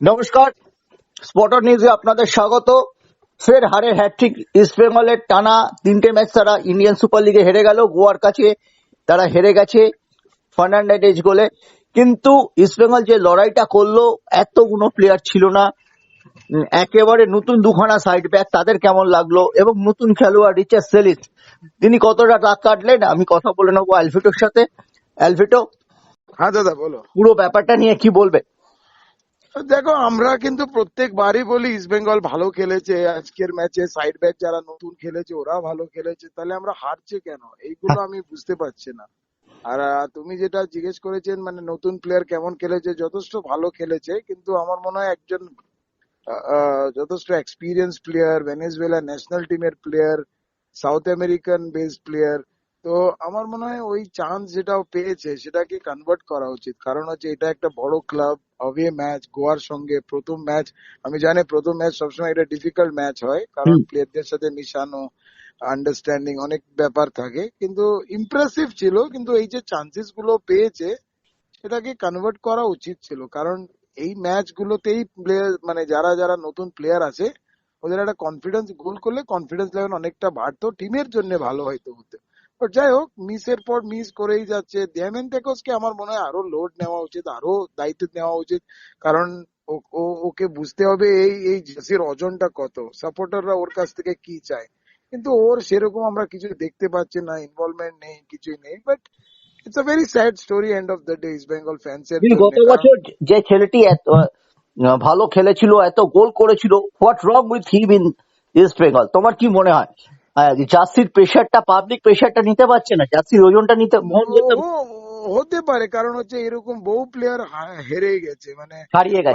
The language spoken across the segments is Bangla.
নমস্কার। স্পটার নিউজে আপনাদের স্বাগত। ফের হারে হ্যাট্রিক ইস্ট বেঙ্গলের টানা তিনটে ম্যাচ তারা ইন্ডিয়ান সুপার লিগে হেরে গেল গোয়ার কাছে তারা হেরে গেছে ফার্নান্ডেজ গোলে। কিন্তু ইস্ট বেঙ্গল যে লড়াইটা করল এতগুলো প্লেয়ার ছিল না। একেবারে নতুন দুখানা সাইড ব্যাক তাদের কেমন লাগল? এবং নতুন খেলোয়াড় রিচার্ড সেলিস তিনি কতটা রাত কাটলেন? আমি কথা বলে নেব অ্যালভিটোর সাথে। অ্যালভিটো হ্যাঁ দাদা বলো। পুরো ব্যাপারটা নিয়ে কি বলবে? দেখো, আমরা কিন্তু প্রত্যেকবারই বলি ইস্ট বেঙ্গল ভালো খেলেছে, আজকের ম্যাচে সাইড ব্যাক যারা নতুন খেলেছে ওরা ভালো খেলেছে, তাহলে আমরা হারছে কেন? এইগুলো আমি বুঝতে পারছি না। আর তুমি যেটা জিজ্ঞেস করেছেন মানে নতুন প্লেয়ার কেমন খেলেছে, যথেষ্ট ভালো খেলেছে, কিন্তু আমার মনে হয় একজন যথেষ্ট এক্সপিরিয়েন্স প্লেয়ার ভেনেজুয়েলা ন্যাশনাল টিমের player South American based player তো আমার মনে হয় ওই চান্স যেটা পেয়েছে সেটাকে কনভার্ট করা উচিত। কারণ হচ্ছে এটা একটা বড় ক্লাব অওয়ে ম্যাচ গোয়ার সঙ্গে প্রথম ম্যাচ আমি জানি প্রথম ম্যাচ সবসময় এটা ডিফিকাল্ট ম্যাচ হয় কারণ প্লেয়ারদের সাথে মিশানো আন্ডারস্ট্যান্ডিং অনেক ব্যাপার থাকে। কিন্তু ইমপ্রেসিভ ছিল কিন্তু এই যে চান্সেসগুলো পেয়েছে সেটাকে কনভার্ট করা উচিত ছিল। কারণ এই ম্যাচ গুলোতেই প্লেয়ার মানে যারা যারা নতুন প্লেয়ার আছে ওদের একটা কনফিডেন্স গোল করলে কনফিডেন্স লেভেল অনেকটা বাড়তো। টিমের জন্য ভালো হয়তো হতো। যাই হোক মিসের পর মিস করেই যাচ্ছে। ড্যামেন টেকোসকে আমার মনে হয় আরও লোড নেওয়া উচিত আরও দায়িত্ব নেওয়া উচিত। কারণ ওকে বুঝতে হবে এই এই জার্সির ওজনটা কত সাপোর্টাররা ওর কাছ থেকে কি চায়। কিন্তু ওর সেরকম আমরা কিছু দেখতে পাচ্ছি না ইনভলভমেন্ট নেই কিছুই নেই। But it's a very sad story end of the day East Bengal fans এর গত বছর যে ছেলেটি এত ভালো খেলেছিল এত গোল করেছিল what wrong with him in East Bengal তোমার কি মনে হয়? জার্সির প্রেশারটা পাবলিক প্রেশারটা নিতে পারছে না। জার্সির ওজনটা নিতে হতে পারে কারণ হচ্ছে এরকম বহু প্লেয়ার হেরে গেছে। মানে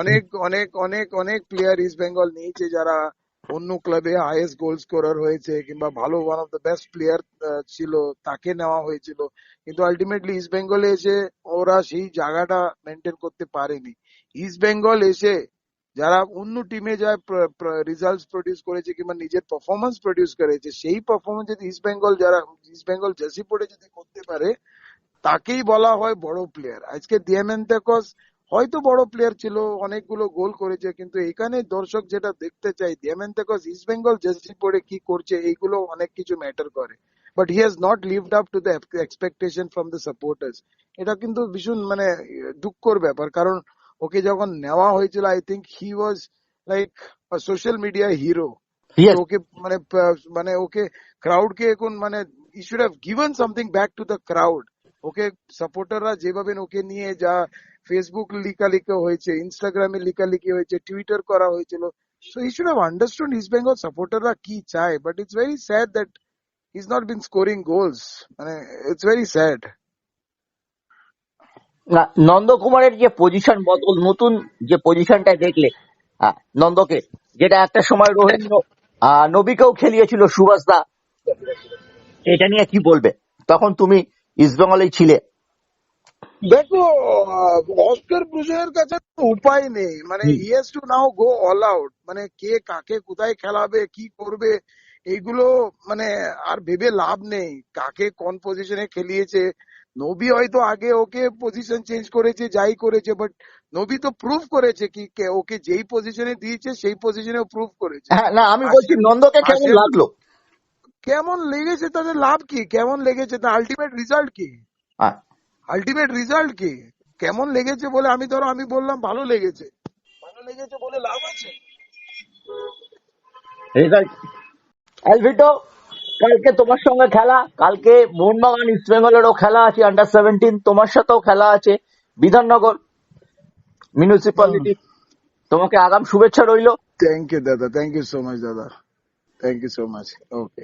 অনেক অনেক অনেক অনেক প্লেয়ার ইস্ট বেঙ্গল নিয়েছে যারা অন্য ক্লাবে হাইয়েস্ট গোল স্কোরার হয়েছে কিংবা ভালো one of the best player ছিল তাকে নেওয়া হয়েছিল। কিন্তু আলটিমেটলি ইস্ট বেঙ্গলে এসে ওরা সেই জায়গাটা মেনটেন করতে পারেনি। ইস্ট বেঙ্গল এসে যারা অন্য টিমে যায় রেজাল্টস প্রডিউস করেছে কিংবা নিজের পারফরমেন্স প্রডিউস করেছে, সেই পারফরমেন্স যদি ইস্ট বেঙ্গল যারা ইস্ট বেঙ্গল জার্সি পরে যদি করতে পারে, তাকেই বলা হয় বড় প্লেয়ার আজকে দিয়ামেন্তাকস হয়তো বড় প্লেয়ার ছিল, অনেকগুলো গোল করেছে, কিন্তু এখানে দর্শক যেটা দেখতে চাই দিয়ামেন্তাকস ইস্ট বেঙ্গল জার্সি পরে কি করছে, এইগুলো অনেক কিছু ম্যাটার করে। But he has not lived up to the expectation from the supporters এটা কিন্তু ভীষণ মানে দুঃখর ব্যাপার, কারণ ওকে যখন নেওয়া হয়েছিল I think he was like social media hero Yes. Okay মানে প- মানে ওকে ক্রাউড কে এখন মানে he should have given something back to the crowd okay সাপোর্টাররা যেভাবে ওকে নিয়ে যা ফেসবুক লিখালিখি হয়েছে ইনস্টাগ্রামে লিখালিখি হয়েছে টুইটার করা হয়েছিল so he should have understood East Bengal সাপোর্টাররা কি চায় but it's very sad that is not been scoring goals মানে ইটস ভেরি স্যাড না নন্দকুমারের যে পজিশন বদল নতুন যে পজিশনটা দেখলে আহ, নন্দকে যেটা একটা সময় রোহিত আহ, নবীকেও খেলিয়েছিল সুভাষ দা। এটা নিয়ে কি বলবে? তখন তুমি ইস্ট বেঙ্গলেই ছিলে। দেখো অস্কার ব্রুজের কাছে তো উপায় নেই। মানে হুম। He has to now go all out মানে কে কাকে কোথায় খেলাবে কি করবে এইগুলো মানে আর ভেবে লাভ নেই। কাকে কোন পজিশনে খেলিয়েছে নবী হয়তো আগে ওকে পজিশন চেঞ্জ করেছে যাই করেছে বাট নবী তো প্রুভ করেছে কি ওকে যেই পজিশনে দিয়েছে সেই পজিশনে প্রুভ করেছে। হ্যাঁ না আমি বলছি নন্দকে কেমন লাগল? কেমন লেগেছে তাদের লাভ কি? কেমন লেগেছে তা আলটিমেট রেজাল্ট কি? হ্যাঁ। আলটিমেট রেজাল্ট কি? কেমন লেগেছে বলে আমি ধরো আমি বললাম ভালো লেগেছে। ভালো লেগেছে বলে লাভ আছে। রেজাল্ট কালকে তোমার সঙ্গে খেলা। কালকে মোহনবাগান ইস্ট বেঙ্গলেরও খেলা আছে আন্ডার সেভেন্টিন তোমার সাথেও খেলা আছে বিধাননগর মিউনিসিপালিটি তোমাকে আগাম শুভেচ্ছা রইল। থ্যাংক ইউ দাদা থ্যাংক ইউ সো মাচ দাদা। Thank you so much okay